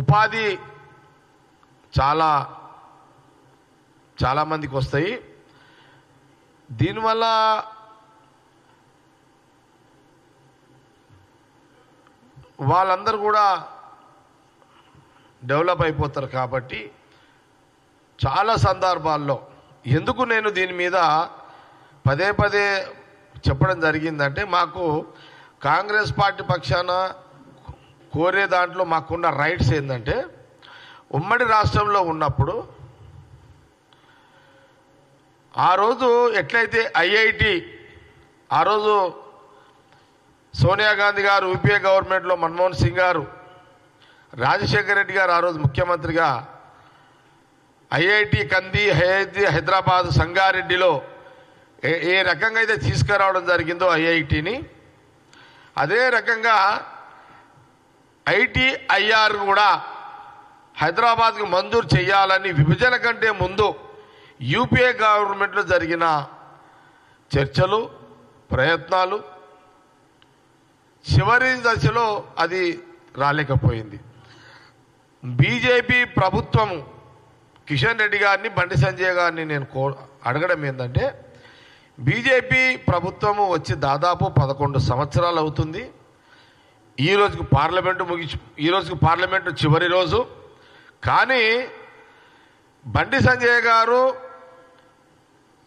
ఉపాధి చాలా చాలామందికి వస్తాయి. దీనివల్ల వాళ్ళందరూ కూడా డెవలప్ అయిపోతారు కాబట్టి చాలా సందర్భాల్లో. ఎందుకు నేను దీని మీద పదే పదే చెప్పడం జరిగిందంటే మాకు కాంగ్రెస్ పార్టీ పక్షాన కోరే దాంట్లో మాకున్న రైట్స్ ఏంటంటే ఉమ్మడి రాష్ట్రంలో ఉన్నప్పుడు ఆ రోజు ఎట్లయితే ఐఐటి ఆ రోజు సోనియా గాంధీ గారు యూపీఏ గవర్నమెంట్లో మన్మోహన్ సింగ్ గారు రాజశేఖర రెడ్డి గారు ఆ రోజు ముఖ్యమంత్రిగా ఐఐటి కంది ఐఐటి హైదరాబాద్ సంగారెడ్డిలో ఏ ఏ రకంగా అయితే తీసుకురావడం జరిగిందో ఐఐటిని అదే రకంగా ఐటీఐఆర్ కూడా హైదరాబాద్కు మంజూరు చేయాలని విభజన కంటే ముందు యూపీఏ గవర్నమెంట్లో జరిగిన చర్చలు ప్రయత్నాలు చివరి దశలో అది రాలేకపోయింది. బీజేపీ ప్రభుత్వం కిషన్ రెడ్డి గారిని బండి సంజయ్ గారిని నేను కో అడగడం ఏంటంటే బీజేపీ ప్రభుత్వము వచ్చి దాదాపు పదకొండు సంవత్సరాలు అవుతుంది. ఈ రోజుకు పార్లమెంటు ముగిసి ఈ రోజుకు పార్లమెంటు చివరి రోజు. కానీ బండి సంజయ్ గారు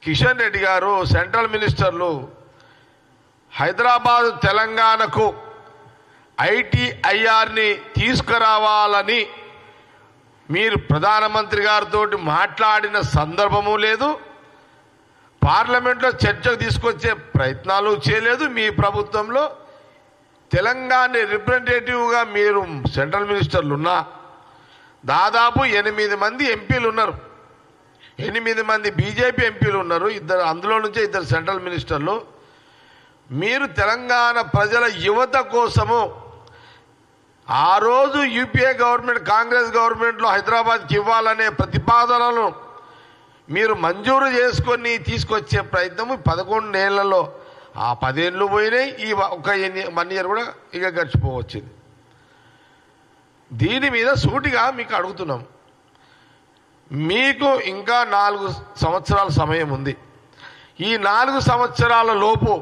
కిషన్ రెడ్డి గారు సెంట్రల్ మినిస్టర్లు హైదరాబాద్ తెలంగాణకు ఐటీఐఆర్ని తీసుకురావాలని మీరు ప్రధానమంత్రి గారితో మాట్లాడిన సందర్భము లేదు. పార్లమెంట్లో చర్చకు తీసుకొచ్చే ప్రయత్నాలు చేయలేదు మీ ప్రభుత్వంలో. తెలంగాణ రిప్రజెంటేటివ్గా మీరు సెంట్రల్ మినిస్టర్లు ఉన్నా దాదాపు ఎనిమిది మంది ఎంపీలు ఉన్నారు ఎనిమిది మంది బీజేపీ ఎంపీలు ఉన్నారు ఇద్దరు అందులో నుంచే ఇద్దరు సెంట్రల్ మినిస్టర్లు. మీరు తెలంగాణ ప్రజల యువత కోసము ఆ రోజు యూపీఏ గవర్నమెంట్ కాంగ్రెస్ గవర్నమెంట్లో హైదరాబాద్కి ఇవ్వాలనే ప్రతిపాదనలను మీరు మంజూరు చేసుకొని తీసుకొచ్చే ప్రయత్నము పదకొండు నెలల్లో ఆ పదేళ్ళు పోయినాయి ఈ ఒక వన్ ఇయర్ కూడా ఇక గడిచిపోవచ్చింది. దీని మీద సూటిగా మీకు అడుగుతున్నాం. మీకు ఇంకా నాలుగు సంవత్సరాల సమయం ఉంది. ఈ నాలుగు సంవత్సరాల లోపు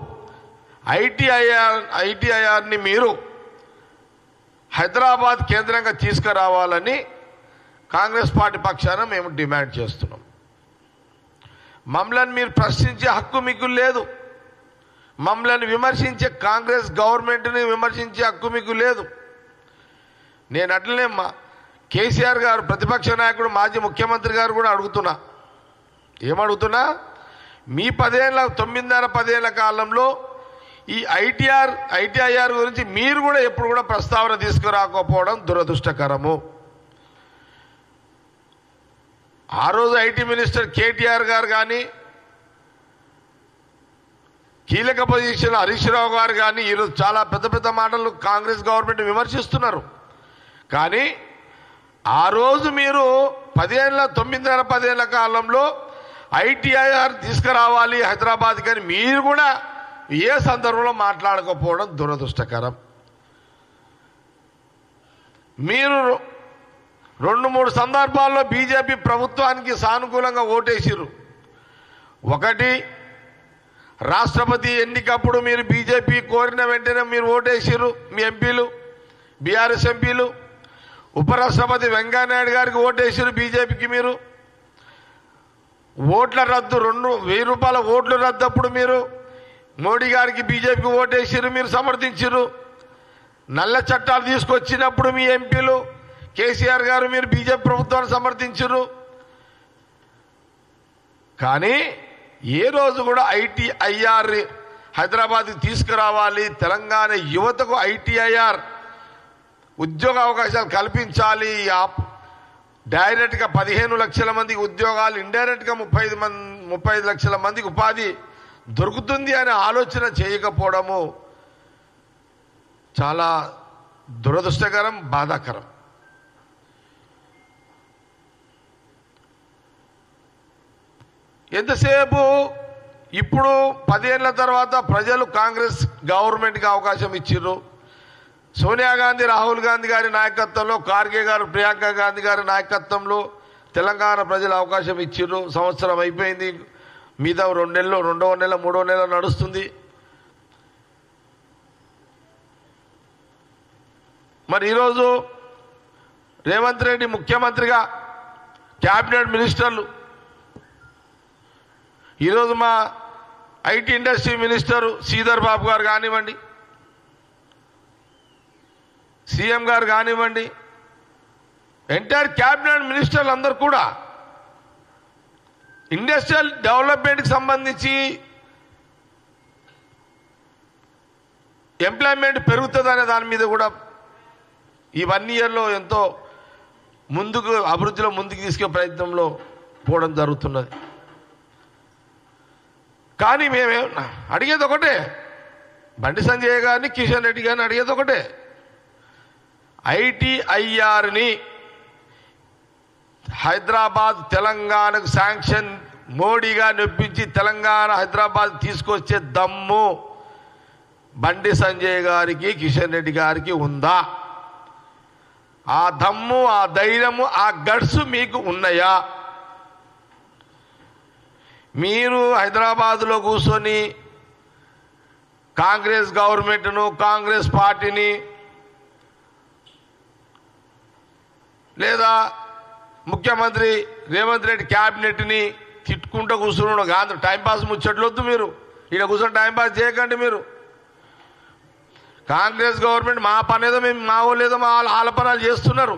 ఐటీఐఆర్ ఐటీఐఆర్ని మీరు హైదరాబాద్ కేంద్రంగా తీసుకురావాలని కాంగ్రెస్ పార్టీ పక్షాన మేము డిమాండ్ చేస్తున్నాం. మమ్మల్ని మీరు ప్రశ్నించే హక్కు మీకు లేదు. మమ్మల్ని విమర్శించే కాంగ్రెస్ గవర్నమెంట్ని విమర్శించే హక్కు మీకు లేదు. నేను అట్లనే మా కేసీఆర్ గారు ప్రతిపక్ష నాయకుడు మాజీ ముఖ్యమంత్రి గారు కూడా అడుగుతున్నా. ఏమడుగుతున్నా? మీ పదేళ్ళ తొమ్మిదిన్నర పదేళ్ళ కాలంలో ఈ ఐటీఆర్ ఐటీఐఆర్ గురించి మీరు కూడా ఎప్పుడు కూడా ప్రస్తావన తీసుకురాకపోవడం దురదృష్టకరము. ఆ రోజు ఐటీ మినిస్టర్ కేటీఆర్ గారు కానీ కీలక పొజిషన్ హరీష్ రావు గారు కానీ ఈరోజు చాలా పెద్ద పెద్ద మాటలు కాంగ్రెస్ గవర్నమెంట్ విమర్శిస్తున్నారు. కానీ ఆ రోజు మీరు పదేళ్ళ తొమ్మిదిన్నర పదేళ్ళ కాలంలో ఐటీఐఆర్ తీసుకురావాలి హైదరాబాద్ కానీ మీరు కూడా ఏ సందర్భంలో మాట్లాడకపోవడం దురదృష్టకరం. మీరు రెండు మూడు సందర్భాల్లో బీజేపీ ప్రభుత్వానికి సానుకూలంగా ఓటేసిరు ఒకటి రాష్ట్రపతి ఎన్నికప్పుడు మీరు బీజేపీ కోరిన వెంటనే మీరు ఓటేసిరు మీ ఎంపీలు బీఆర్ఎస్ ఎంపీలు ఉపరాష్ట్రపతి వెంకయ్యనాయుడు గారికి ఓటేసిరు బీజేపీకి మీరు. ఓట్ల రద్దు రెండు వెయ్యి రూపాయల ఓట్లు రద్దప్పుడు మీరు మోడీ గారికి బీజేపీకి ఓటేసిరు మీరు సమర్థించరు నల్ల చట్టాలు తీసుకొచ్చినప్పుడు మీ ఎంపీలు కేసీఆర్ గారు మీరు బీజేపీ ప్రభుత్వాన్ని సమర్థించరు కానీ ఏ రోజు కూడా ఐటీఐఆర్ హైదరాబాద్కి తీసుకురావాలి. తెలంగాణ యువతకు ఐటీఐఆర్ ఉద్యోగ అవకాశాలు కల్పించాలి. డైరెక్ట్గా పదిహేను లక్షల మందికి ఉద్యోగాలు ఇండైరెక్ట్గా ముప్పై ఐదు మంది ముప్పై ఐదు లక్షల మందికి ఉపాధి దొరుకుతుంది అనే ఆలోచన చేయకపోవడము చాలా దురదృష్టకరం బాధాకరం. ఎంతసేపు? ఇప్పుడు పదేళ్ళ తర్వాత ప్రజలు కాంగ్రెస్ గవర్నమెంట్కి అవకాశం ఇచ్చిర్రు. సోనియా గాంధీ రాహుల్ గాంధీ గారి నాయకత్వంలో కార్గే గారు ప్రియాంక గాంధీ గారి నాయకత్వంలో తెలంగాణ ప్రజలు అవకాశం ఇచ్చిర్రు. సంవత్సరం అయిపోయింది. మిగతా రెండు రెండవ నెల మూడవ నెల నడుస్తుంది. మరి ఈరోజు రేవంత్ రెడ్డి ముఖ్యమంత్రిగా క్యాబినెట్ మినిస్టర్లు ఈరోజు మా IT industry minister Sridhar Babu garu కానివ్వండి సీఎం గారు కానివ్వండి ఎంటైర్ క్యాబినెట్ మినిస్టర్లు అందరు కూడా ఇండస్ట్రియల్ డెవలప్మెంట్కి సంబంధించి ఎంప్లాయ్మెంట్ పెరుగుతుందనే దాని మీద కూడా ఈ వన్ ఇయర్లో ఎంతో ముందుకు అభివృద్ధిలో ముందుకు తీసుకే ప్రయత్నంలో పోవడం జరుగుతున్నది. కానీ మేమే అడిగేది ఒకటే. బండి సంజయ్ గారిని కిషన్ రెడ్డి గారిని అడిగేది ఒకటే. ఐటీఐఆర్ని హైదరాబాద్ తెలంగాణకు శాంక్షన్ మోడీగా నొప్పించి తెలంగాణ హైదరాబాద్ తీసుకొచ్చే దమ్ము బండి సంజయ్ గారికి కిషన్ రెడ్డి గారికి ఉందా? ఆ దమ్ము ఆ ధైర్యము ఆ గడ్స్ మీకు ఉన్నాయా? మీరు హైదరాబాద్లో కూర్చొని కాంగ్రెస్ గవర్నమెంట్ను కాంగ్రెస్ పార్టీని లేదా ముఖ్యమంత్రి రేవంత్ రెడ్డి క్యాబినెట్ని తిట్టుకుంటూ కూర్చున్నాడు. కాదు టైంపాస్ ముచ్చట్లొద్దు మీరు. ఇక్కడ కూర్చొని టైంపాస్ చేయకండి మీరు. కాంగ్రెస్ గవర్నమెంట్ మా పని ఏదో మేము మా లేదో మా వాళ్ళ ఆలపనాలు చేస్తున్నారు.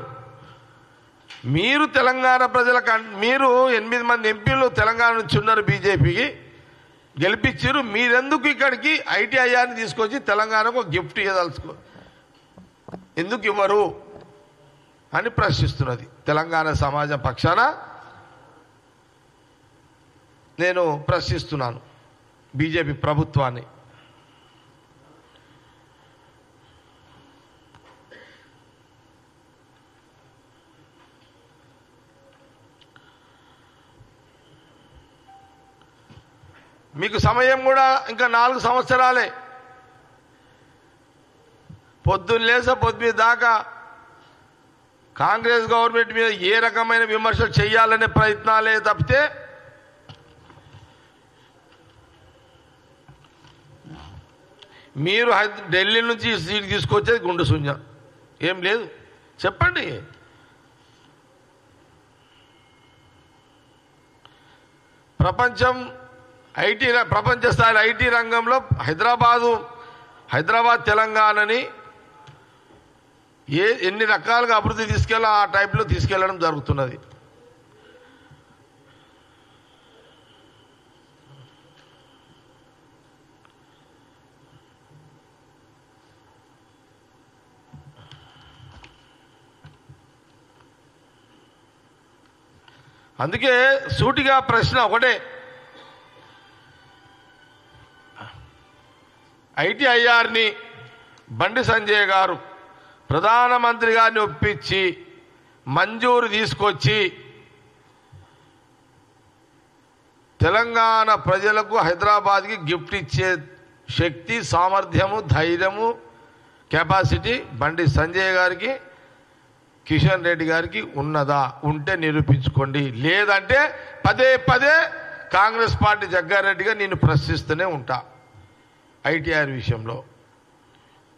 మీరు తెలంగాణ ప్రజల కన్- మీరు ఎనిమిది మంది ఎంపీలు తెలంగాణ నుంచి ఉన్నారు బీజేపీకి. గెలిపించారు మీరెందుకు ఇక్కడికి ఐటీఐఆర్ని తీసుకొచ్చి తెలంగాణకు గిఫ్ట్ ఇవ్వదలుచుకో ఎందుకు ఇవ్వరు అని ప్రశ్నిస్తున్నది తెలంగాణ సమాజం పక్షాన. నేను ప్రశ్నిస్తున్నాను బీజేపీ ప్రభుత్వాన్ని. మీకు సమయం కూడా ఇంకా నాలుగు సంవత్సరాలే. పొద్దున్న లేస పొద్దు దాకా కాంగ్రెస్ గవర్నమెంట్ మీద ఏ రకమైన విమర్శలు చేయాలనే ప్రయత్నాలే తప్పితే మీరు ఢిల్లీ నుంచి సీట్ తీసుకొచ్చేది గుండు శూన్యం. ఏం లేదు. చెప్పండి. ప్రపంచం ఐటీ ప్రపంచ స్థాయిలో ఐటీ రంగంలో హైదరాబాదు హైదరాబాద్ తెలంగాణని ఏ ఎన్ని రకాలుగా అభివృద్ధి తీసుకెళ్ళా ఆ టైప్లో తీసుకెళ్ళడం జరుగుతున్నది. అందుకే సూటిగా ప్రశ్న ఒకటే. ఐటీఐఆర్ని బండి సంజయ్ గారు ప్రధానమంత్రి గారిని ఒప్పించి మంజూరు తీసుకొచ్చి తెలంగాణ ప్రజలకు హైదరాబాద్కి గిఫ్ట్ ఇచ్చే శక్తి సామర్థ్యము ధైర్యము కెపాసిటీ బండి సంజయ్ గారికి కిషన్ రెడ్డి గారికి ఉన్నదా? ఉంటే నిరూపించుకోండి. లేదంటే పదే పదే కాంగ్రెస్ పార్టీ జగ్గారెడ్డిగా నేను ప్రశ్నిస్తూనే ఉంటా. ఐటీఆర్ విషయంలో.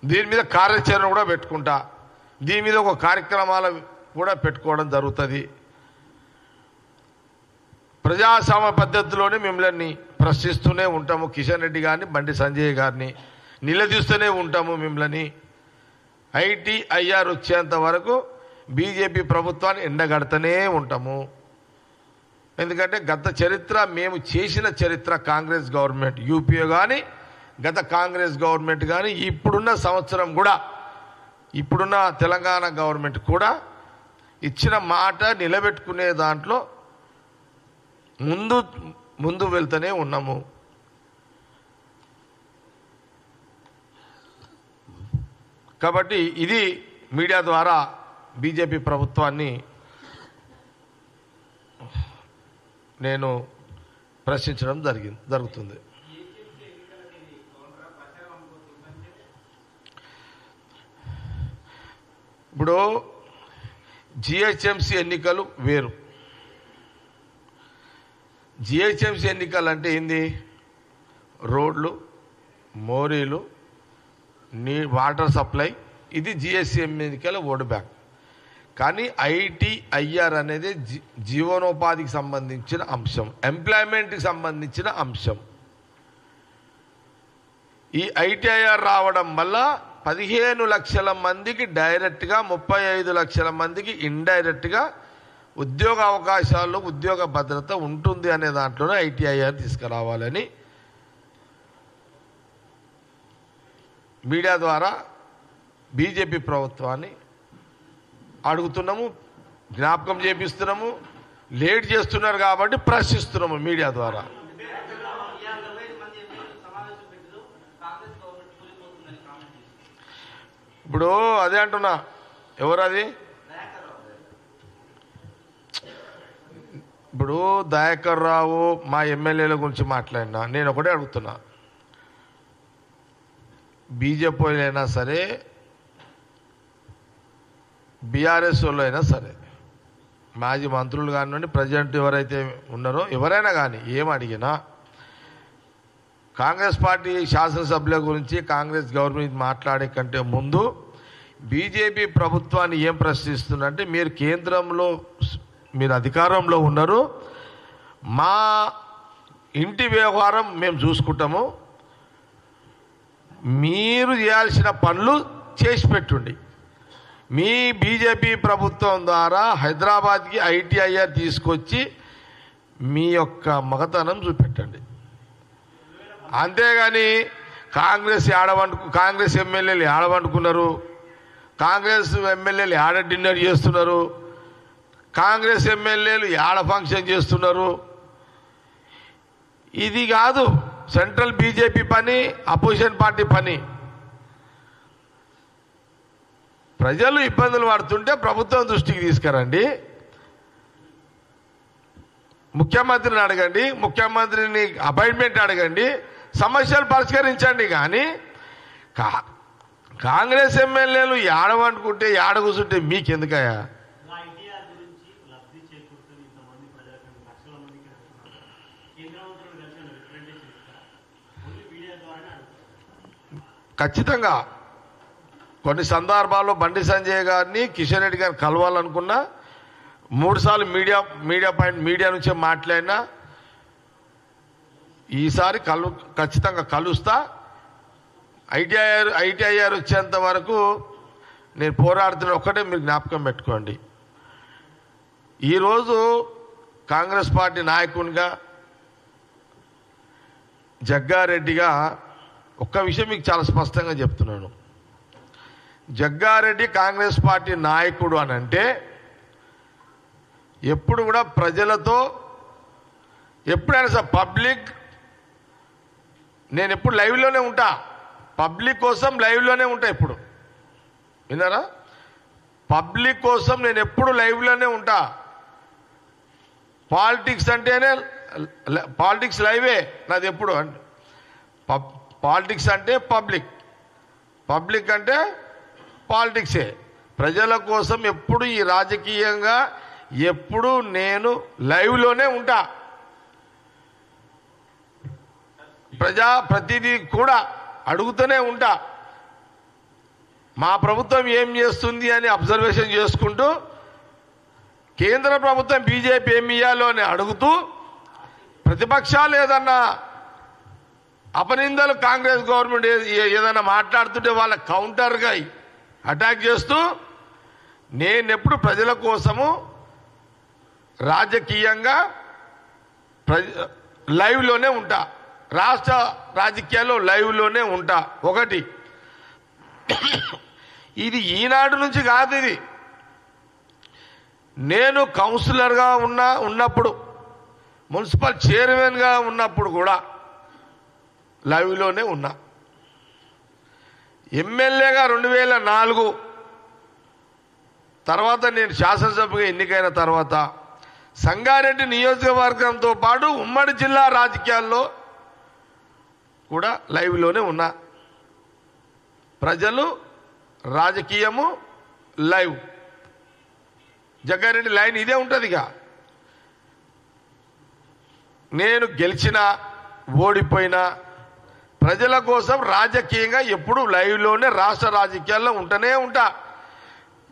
దీని మీద కార్యాచరణ కూడా పెట్టుకుంటా. దీని మీద ఒక కార్యక్రమాల కూడా పెట్టుకోవడం జరుగుతుంది. ప్రజాస్వామ్య పద్ధతిలోనే మిమ్మల్ని ప్రశ్నిస్తూనే ఉంటాము. కిషన్ రెడ్డి గారిని బండి సంజయ్ గారిని నిలదీస్తూనే ఉంటాము మిమ్మల్ని. ఐటీఐఆర్ వచ్చేంత వరకు బీజేపీ ప్రభుత్వాన్ని ఎండగడుతూనే ఉంటాము. ఎందుకంటే గత చరిత్ర మేము చేసిన చరిత్ర కాంగ్రెస్ గవర్నమెంట్ యూపీఏ కానీ గత కాంగ్రెస్ గవర్నమెంట్ కానీ ఇప్పుడున్న సంవత్సరం కూడా ఇప్పుడున్న తెలంగాణ గవర్నమెంట్ కూడా ఇచ్చిన మాట నిలబెట్టుకునే దాంట్లో ముందు ముందు వెళ్తూనే ఉన్నాము. కాబట్టి ఇది మీడియా ద్వారా బీజేపీ ప్రభుత్వాన్ని నేను ప్రశ్నించడం జరిగింది జరుగుతుంది. ఇప్పుడు జిహెచ్ఎంసీ ఎన్నికలు వేరు. జిహెచ్ఎంసీ ఎన్నికలు అంటే ఏంది? రోడ్లు మోరీలు నీ వాటర్ సప్లై ఇది జిఎస్ఎం ఎన్నికల ఓటు బ్యాంక్. కానీ ఐటీఐఆర్ అనేది జీ- జీవనోపాధికి సంబంధించిన అంశం ఎంప్లాయ్మెంట్కి సంబంధించిన అంశం. ఈ ఐటీఐఆర్ రావడం వల్ల పదిహేను లక్షల మందికి డైరెక్ట్గా ముప్పై ఐదు లక్షల మందికి ఇండైరెక్ట్గా ఉద్యోగ అవకాశాల్లో ఉద్యోగ భద్రత ఉంటుంది అనే దాంట్లోనే ఐటీఐఆర్ తీసుకురావాలని మీడియా ద్వారా బీజేపీ ప్రభుత్వాన్ని అడుగుతున్నాము జ్ఞాపకం చేపిస్తున్నాము లేట్ చేస్తున్నారు కాబట్టి ప్రశ్నిస్తున్నాము మీడియా ద్వారా. ఇప్పుడు అదే అంటున్నా. ఎవరు అది ఇప్పుడు దయాకర్ రావు మా ఎమ్మెల్యేల గురించి మాట్లాడినా నేను ఒకటే అడుగుతున్నా. బీజేపీ అయినా సరే బీఆర్ఎస్ వాళ్ళు అయినా సరే మాజీ మంత్రులు కానివ్వండి ప్రజెంట్ ఎవరైతే ఉన్నారో ఎవరైనా కానీ ఏం అడిగినా కాంగ్రెస్ పార్టీ శాసనసభ్యుల గురించి కాంగ్రెస్ గవర్నమెంట్ మాట్లాడే కంటే ముందు బీజేపీ ప్రభుత్వాన్ని ఏం ప్రశ్నిస్తుందంటే మీరు కేంద్రంలో మీరు అధికారంలో ఉన్నారు. మా ఇంటి వ్యవహారం మేము చూసుకుంటాము. మీరు చేయాల్సిన పనులు చేసి పెట్టుండి. మీ బీజేపీ ప్రభుత్వం ద్వారా హైదరాబాద్కి ఐటీఐఆర్ తీసుకొచ్చి మీ యొక్క మగతనం చూపెట్టండి. అంతేగాని కాంగ్రెస్ ఆడవండు కాంగ్రెస్ ఎమ్మెల్యేలు ఆడవండుకున్నారు కాంగ్రెస్ ఎమ్మెల్యేలు ఆడ డిన్నర్ చేస్తున్నారు. కాంగ్రెస్ ఎమ్మెల్యేలు ఆడ ఫంక్షన్ చేస్తున్నారు. ఇది కాదు సెంట్రల్ బీజేపీ పని అపోజిషన్ పార్టీ పని. ప్రజలు ఇబ్బందులు పడుతుంటే ప్రభుత్వం దృష్టికి తీసుకురండి. ముఖ్యమంత్రిని అడగండి ముఖ్యమంత్రిని అపాయింట్మెంట్ అడగండి. సమస్యలు పరిష్కరించండి కానీ కా కాంగ్రెస్ ఎమ్మెల్యేలు ఏడవనుకుంటే ఏడ కూర్చుంటే మీకెందుకయ్యా? ఖచ్చితంగా. కొన్ని సందర్భాల్లో బండి సంజయ్ గారిని కిషన్ రెడ్డి గారిని కలవాలనుకున్నా మూడుసార్లు మీడియా మీడియా పాయింట్ మీడియా నుంచే మాట్లాడినా ఈసారి కలు ఖచ్చితంగా కలుస్తా. ఐటీఐఆర్ ఐటీఐఆర్ వచ్చేంత వరకు నేను పోరాడుతున్న ఒక్కటే మీరు జ్ఞాపకం పెట్టుకోండి. ఈరోజు కాంగ్రెస్ పార్టీ నాయకునిగా జగ్గారెడ్డిగా ఒక్క విషయం మీకు చాలా స్పష్టంగా చెప్తున్నాను. జగ్గారెడ్డి కాంగ్రెస్ పార్టీ నాయకుడు అని అంటే ఎప్పుడు కూడా ప్రజలతో ఎప్పుడైనా సార్ పబ్లిక్ నేను ఎప్పుడు లైవ్లోనే ఉంటా. పబ్లిక్ కోసం లైవ్లోనే ఉంటా ఇప్పుడు. విన్నారా? పబ్లిక్ కోసం నేను ఎప్పుడు లైవ్లోనే ఉంటా. పాలిటిక్స్ అంటేనే పాలిటిక్స్ లైవే నాది ఎప్పుడు అంటే పబ్ పాలిటిక్స్ అంటే పబ్లిక్ పబ్లిక్ అంటే పాలిటిక్సే ప్రజల కోసం ఎప్పుడు ఈ రాజకీయంగా ఎప్పుడు నేను లైవ్లోనే ఉంటా. ప్రజా ప్రతిదీ కూడా అడుగుతూనే ఉంటా మా ప్రభుత్వం ఏం చేస్తుంది అని అబ్జర్వేషన్ చేసుకుంటూ కేంద్ర ప్రభుత్వం బీజేపీ ఏమి ఇయ్యాలో అని అడుగుతూ ప్రతిపక్షాలు ఏదన్నా అపనిందలు కాంగ్రెస్ గవర్నమెంట్ ఏ- ఏదైనా మాట్లాడుతుంటే వాళ్ళ కౌంటర్గా అటాక్ చేస్తూ నేనెప్పుడు ప్రజల కోసము రాజకీయంగా ప్రజ లైవ్లోనే ఉంటా. రాష్ట్ర రాజకీయాల్లో లైవ్లోనే ఉంటా. ఒకటి. ఇది ఈనాడు నుంచి కాదు ఇది. నేను కౌన్సిలర్గా ఉన్న ఉన్నప్పుడు మున్సిపల్ చైర్మన్గా ఉన్నప్పుడు కూడా లైవ్లోనే ఉన్నా. ఎమ్మెల్యేగా రెండు వేల నాలుగు తర్వాత నేను శాసనసభగా ఎన్నికైన తర్వాత సంగారెడ్డి నియోజకవర్గంతో పాటు ఉమ్మడి జిల్లా రాజకీయాల్లో కూడా లైవ్లోనే ఉన్నా. ప్రజలు రాజకీయము లైవ్. జగ్గారెడ్డి లైన్ ఇదే ఉంటుంది ఇక నేను గెలిచినా ఓడిపోయినా ప్రజల కోసం రాజకీయంగా ఎప్పుడు లైవ్లోనే రాష్ట్ర రాజకీయాల్లో ఉంటూనే ఉంటా.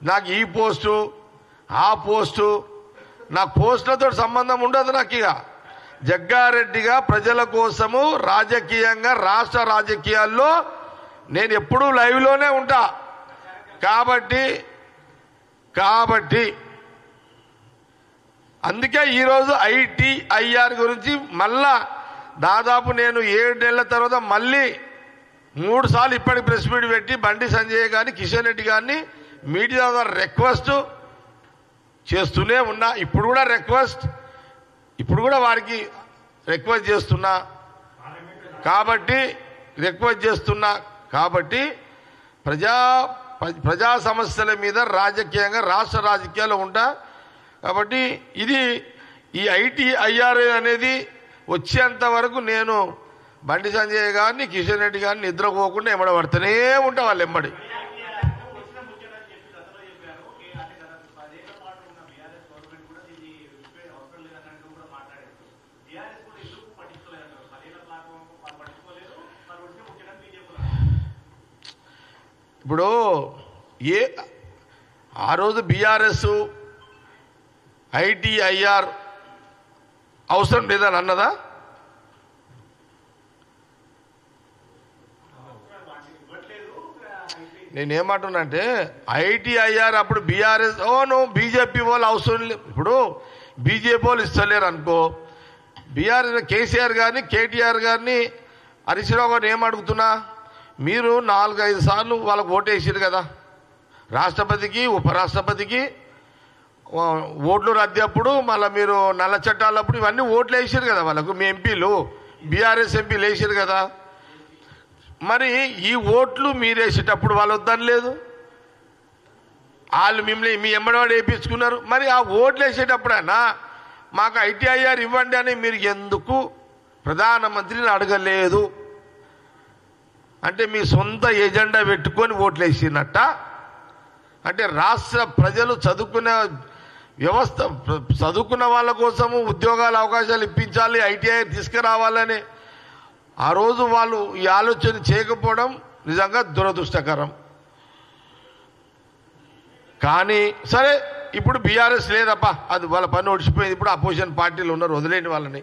నాకు ఈ పోస్టు ఆ పోస్టు నా పోస్టులతో సంబంధం ఉండదు నాకు ఇక జగ్గారెడ్డిగా ప్రజల కోసము రాజకీయంగా రాష్ట్ర రాజకీయాల్లో నేను ఎప్పుడూ లైవ్లోనే ఉంటా. కాబట్టి కాబట్టి అందుకే ఈరోజు ఐటీఐఆర్ గురించి మళ్ళా దాదాపు నేను ఏడు నెలల తర్వాత మళ్ళీ మూడు సార్లు ఇప్పటికి ప్రెస్ మీట్ పెట్టి బండి సంజయ్ గారిని కిషన్ రెడ్డి గారిని మీడియా ద్వారా రిక్వెస్ట్ చేస్తూనే ఉన్నా. ఇప్పుడు కూడా రిక్వెస్ట్ ఇప్పుడు కూడా వారికి రిక్వెస్ట్ చేస్తున్నా. కాబట్టి రిక్వెస్ట్ చేస్తున్నా. కాబట్టి ప్రజా ప్రజా సమస్యల మీద రాజకీయంగా రాష్ట్ర రాజకీయాలు ఉంటా. కాబట్టి ఇది ఈ ఐటీ ఐఆర్ఏ అనేది వచ్చేంత వరకు నేను బండి సంజయ్ గారిని కిషన్ రెడ్డి గారిని నిద్రపోకుండా ఎమ్మడబడుతూనే ఉంటా వాళ్ళు ఎమ్మడి వచ్చిన ముచ్చటని చెప్పి గతంలో చెప్పారు ఓకే అంటే గత పదేళ్ళ పాటు ఉన్న బీఆర్ఎస్ గవర్నమెంట్ కూడా దీన్ని రిపేర్ అవసరం లేదన్నట్టు కూడా మాట్లాడారు బీఆర్ఎస్ కూడా ఎందుకు పట్టించుకోలేదంటారు పదేళ్ళ పాటు వాళ్ళు పట్టించుకోలేదు మరి వచ్చిన ముచ్చటని బీజేపీ ఇప్పుడు ఏ ఆ రోజు బీఆర్ఎస్ ఐటీఐఆర్ అవసరం లేదని అన్నదా? నేనేమంటున్నానంటే ఐటీఐఆర్ అప్పుడు బీఆర్ఎస్ ఓను బీజేపీ వాళ్ళు అవసరం లేదు ఇప్పుడు బీజేపీ వాళ్ళు ఇస్తలేరు అనుకో బీఆర్ఎస్ కేసీఆర్ గారిని కేటీఆర్ గారిని హరీశ్రావు గారిని ఏం మీరు నాలుగైదు సార్లు వాళ్ళకు ఓటేసారు కదా. రాష్ట్రపతికి ఉపరాష్ట్రపతికి ఆ, ఓట్లు రద్దప్పుడు మళ్ళీ మీరు నల్ల చట్టాలప్పుడు ఇవన్నీ ఓట్లు వేసారు కదా వాళ్ళకు. మీ ఎంపీలు బీఆర్ఎస్ ఎంపీలు వేసారు కదా. మరి ఈ ఓట్లు మీరు వేసేటప్పుడు వాళ్ళు వద్దని లేదు? వాళ్ళు మిమ్మల్ని మీ ఎమ్మడివాడు వేయించుకున్నారు మరి ఆ ఓట్లు వేసేటప్పుడైనా మాకు ఐటీఐఆర్ ఇవ్వండి అని మీరు ఎందుకు ప్రధానమంత్రిని అడగలేదు? అంటే మీ సొంత ఎజెండా పెట్టుకొని ఓట్లు వేసినట్ట అంటే రాష్ట్ర ప్రజలు చదువుకునే వ్యవస్థ చదువుకున్న వాళ్ళ కోసము ఉద్యోగాల అవకాశాలు ఇప్పించాలి ఐటీఐ తీసుకురావాలని ఆ రోజు వాళ్ళు ఈ ఆలోచన చేయకపోవడం నిజంగా దురదృష్టకరం. కానీ సరే ఇప్పుడు బీఆర్ఎస్ లేదప్ప అది వాళ్ళ పని ఒడిచిపోయింది ఇప్పుడు అపోజిషన్ పార్టీలు ఉన్నారు వదిలేని వాళ్ళని.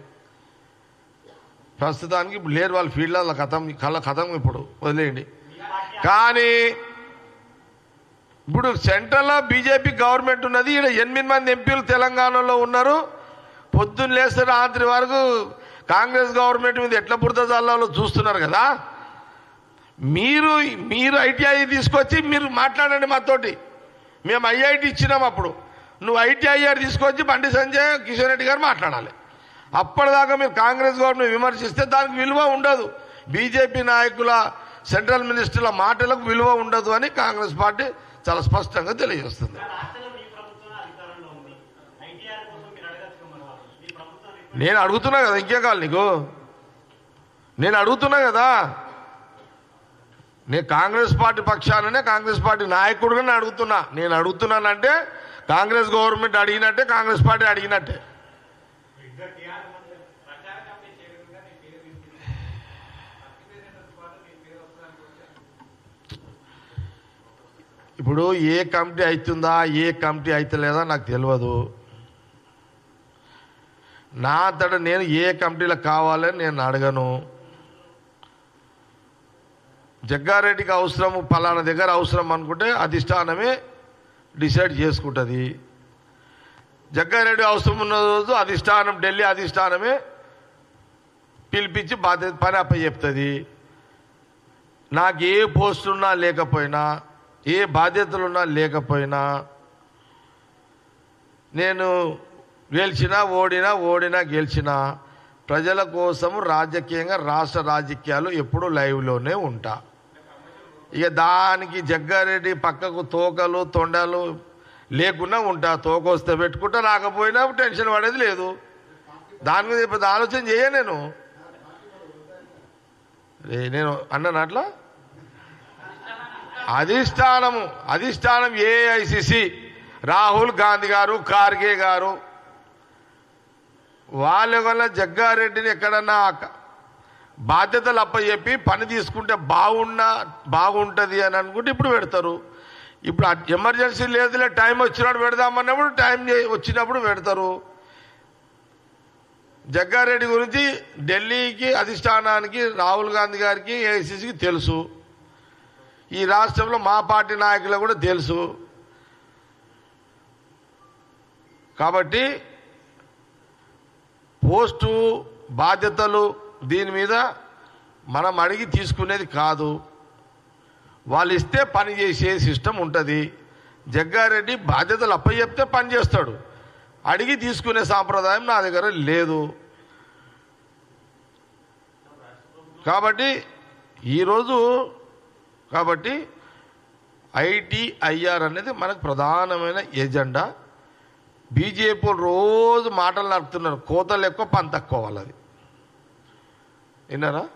ప్రస్తుతానికి ఇప్పుడు లేరు వాళ్ళ ఫీల్డ్లో వాళ్ళ కథం కళ్ళ కథం ఇప్పుడు. వదిలేయండి. కానీ ఇప్పుడు సెంట్రల్లో బీజేపీ గవర్నమెంట్ ఉన్నది ఇక్కడ ఎనిమిది మంది ఎంపీలు తెలంగాణలో ఉన్నారు. పొద్దున్న లేస్తే రాత్రి వరకు కాంగ్రెస్ గవర్నమెంట్ మీద ఎట్లా బురద జల్లాలో చూస్తున్నారు కదా. మీరు మీరు ఐటీఐ తీసుకొచ్చి మీరు మాట్లాడండి మాతోటి. మేము ఐఐటి ఇచ్చినాం అప్పుడు. నువ్వు ఐటీఐఆర్ తీసుకొచ్చి బండి సంజయ్ కిషన్ రెడ్డి గారు మాట్లాడాలి. అప్పటిదాకా మీరు కాంగ్రెస్ గవర్నమెంట్ విమర్శిస్తే దానికి విలువ ఉండదు. బీజేపీ నాయకుల సెంట్రల్ మినిస్టర్ల మాటలకు విలువ ఉండదు అని కాంగ్రెస్ పార్టీ చాలా స్పష్టంగా తెలియజేస్తుంది. నేను అడుగుతున్నా కదా ఇంకేం కావాలి నీకు? నేను అడుగుతున్నా కదా? నేను కాంగ్రెస్ పార్టీ పక్షాననే కాంగ్రెస్ పార్టీ నాయకుడుగా నేను అడుగుతున్నా. నేను అడుగుతున్నానంటే కాంగ్రెస్ గవర్నమెంట్ అడిగినట్టే కాంగ్రెస్ పార్టీ అడిగినట్టే. ఇప్పుడు ఏ కమిటీ అవుతుందా ఏ కమిటీ అవుతలేదా నాకు తెలియదు నా అంతటా నేను ఏ కమిటీలో కావాలని నేను అడగను. జగ్గారెడ్డికి అవసరం పలానా దగ్గర అవసరం అనుకుంటే అధిష్టానమే డిసైడ్ చేసుకుంటుంది. జగ్గారెడ్డి అవసరం ఉన్న రోజు అధిష్టానం ఢిల్లీ అధిష్టానమే పిలిపించి బాధ్యత పని అప్ప చెప్తుంది. నాకు ఏ పోస్టులున్నా లేకపోయినా ఏ బాధ్యతలున్నా లేకపోయినా నేను గెలిచినా ఓడినా ఓడినా గెలిచినా ప్రజల కోసం రాజకీయంగా రాష్ట్ర రాజకీయాలు ఎప్పుడూ లైవ్లోనే ఉంటా. ఇక దానికి జగ్గారెడ్డి పక్కకు తోకలు తొండలు లేకుండా ఉంటా తోకొస్తే పెట్టుకుంటా రాకపోయినా టెన్షన్ పడేది లేదు. దాని మీద పెద్ద ఆలోచన చేయ నేను. నేను అన్నాను అట్లా? అధిష్టానము అధిష్టానం ఏఐసిసి రాహుల్ గాంధీ గారు ఖార్గే గారు. వాళ్ళ వల్ల జగ్గారెడ్డిని ఎక్కడన్నా బాధ్యతలు అప్పచెప్పి పని తీసుకుంటే బాగున్నా బాగుంటుంది అని అనుకుంటే ఇప్పుడు పెడతారు. ఇప్పుడు ఎమర్జెన్సీ లేదులే టైం వచ్చినప్పుడు పెడదామన్నప్పుడు టైం వచ్చినప్పుడు పెడతారు. జగ్గారెడ్డి గురించి ఢిల్లీకి అధిష్టానానికి రాహుల్ గాంధీ గారికి ఏఐసిసికి తెలుసు. ఈ రాష్ట్రంలో మా పార్టీ నాయకులకు కూడా తెలుసు. కాబట్టి పోస్టు బాధ్యతలు దీని మీద మనం అడిగి తీసుకునేది కాదు. వాళ్ళు ఇస్తే పని చేసే సిస్టమ్ ఉంటుంది. జగ్గారెడ్డి బాధ్యతలు అప్పచెప్తే పని చేస్తాడు. అడిగి తీసుకునే సాంప్రదాయం నా దగ్గర లేదు. కాబట్టి ఈరోజు కాబట్టి ఐటీఐఆర్ అనేది మనకు ప్రధానమైన ఎజెండా. బీజేపీ రోజు మాటలు నడుపుతున్నారు. కోతలు ఎక్కువ పని తక్కువ వాళ్ళది. విన్నారా?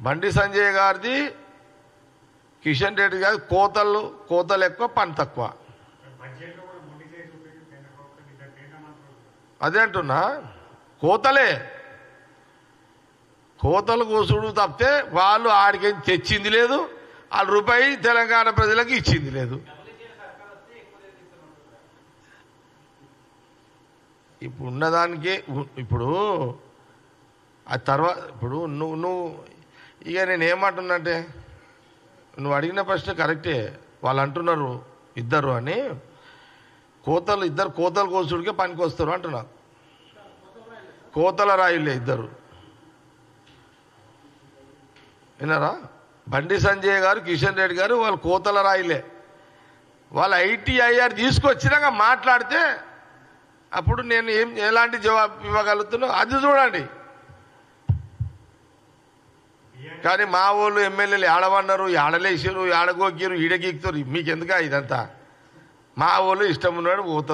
బండి సంజయ్ గారిది కిషన్ రెడ్డి గారు కోతలు కోతలు ఎక్కువ పని తక్కువ. అదే అంటున్నా కోతలే. కోతలు కూసుడు తప్పితే వాళ్ళు ఆడికేం తెచ్చింది లేదు వాళ్ళ రూపాయి తెలంగాణ ప్రజలకు ఇచ్చింది లేదు. ఇప్పుడు ఉన్నదానికి ఇప్పుడు ఆ తర్వాత ఇప్పుడు నువ్వు నువ్వు ఇక నేను ఏమంటున్నంటే నువ్వు అడిగిన ప్రశ్న కరెక్టే. వాళ్ళు అంటున్నారు ఇద్దరు అని. కోతలు ఇద్దరు కోతలు కోసుడికే పనికి వస్తారు అంటున్నారు కోతల రాయిలే ఇద్దరు. విన్నారా? బండి సంజయ్ గారు కిషన్ రెడ్డి గారు వాళ్ళు కోతల రాయిలే. వాళ్ళు ఐటీఐఆర్ తీసుకొచ్చినాక మాట్లాడితే అప్పుడు నేను ఏం ఎలాంటి జవాబు ఇవ్వగలుగుతున్నా? అది చూడండి. కానీ మా వాళ్ళు ఎమ్మెల్యేలు ఏడవన్నారు ఏడలేసారు ఏడగోకిరు ఈడగీకుతారు. మీకు ఎందుక ఇదంతా? మా వాళ్ళు ఇష్టం ఉన్నాడు పోతారు